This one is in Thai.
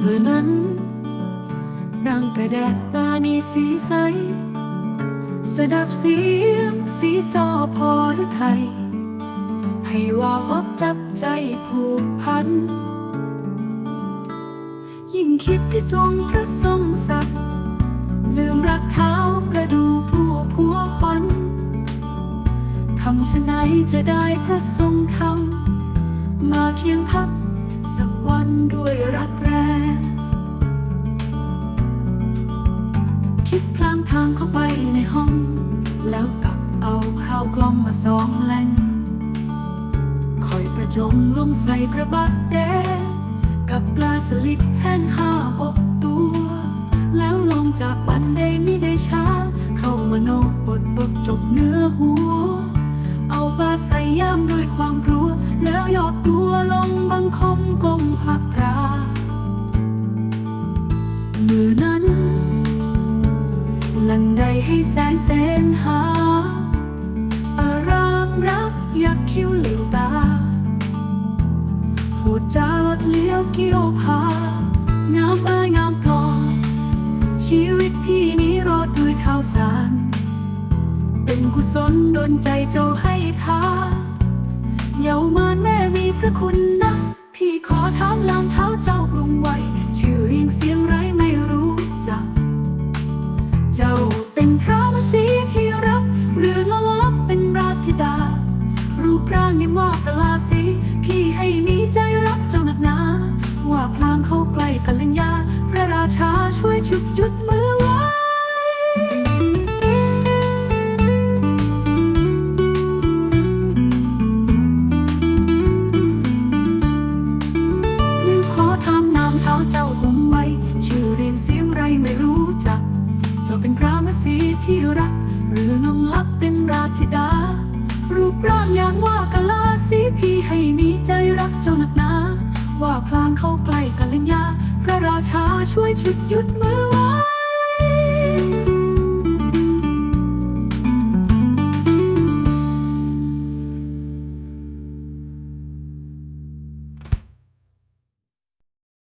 เมื่อนั้นนางกระแดดตานีสีใส สดับเสียงสีซอพอหรือไทย ให้ว่าอกจับใจผูกพัน ยิ่งคิดที่ทรงพระทรงศักดิ์ลืมรักเท้ากระดูผู้ผัวฟันทำชะไหนจะได้พระทรงทำมาเคียงพัก ทางเข้าไปในห้อง แล้วกลับเอาข้าวกล้องมาสองแหล่งคอยประจมลงใส่กระบะแดงกับปลาสลิดแห้งห้าหกตัว แล้วลงจากบันไดมิได้ช้า เข้ามาโนบทบทจบเนื้อหัว เอาปลาใส่ย่ามด้วยความกลัวแล้วยอดตัวลงบังคมกลมพักรามือนั้น ให้แสงเสนหาอารามรักยักคิ้วหลิวตาพูจาลดเลี้ยวเกี่ยวพางามเอ้ยงามพลอชีวิตพี่นี้รอดด้วยข้าวสาร เป็นกุศลดนใจเจ้าให้ทาเยาวมาแม่มีพระคุณ ชาช่วยฉุดหยุดมือไว้ลืมขอถามนามเท้าเจ้าคงไว้ ชื่อเรียงเสียงไรไม่รู้จักเจ้าเป็นพระมสีที่รัก หรือนงลักเป็นราธิดา รูปร่างอย่างว่ากะลาสีพี่ให้มีใจรักเจ้าหนักหนาว่าพลางเข้าใกล้กัลยาพระรา ชาช่วยฉุดหยุดมือไว้